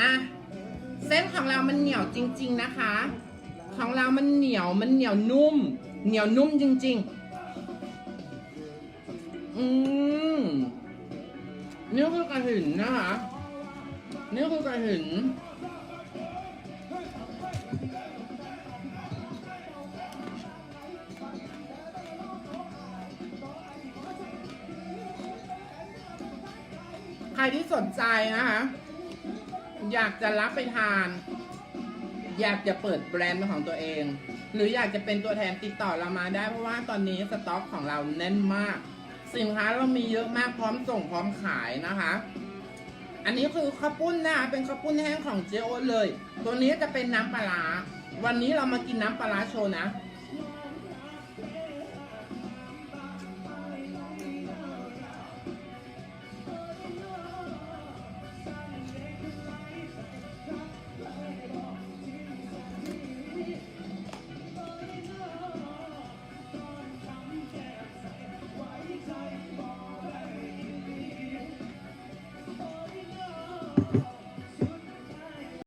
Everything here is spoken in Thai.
อะเส้นของเรามันเหนียวจริง ๆนะคะ ของเรามันเหนียวมันเหนียวนุ่ม เหนียวนุ่มจริง ๆ อืมนี่คือกระหินนะคะนี่คือกระหินใครที่สนใจนะคะ อยากจะรับไปทาน อยากจะเปิดแบรนด์เป็นของตัวเอง หรืออยากจะเป็นตัวแทนติดต่อเรามาได้เพราะว่าตอนนี้สต็อกของเราแน่นมาก สินค้าเรามีเยอะมากพร้อมส่งพร้อมขายนะคะ อันนี้คือข้าวปุ้นนะคะเป็นข้าวปุ้นแห้งของเจโอเลย ตัวนี้จะเป็นน้ำปลาวันนี้เรามากินน้ำปลาร้าโชว์นะ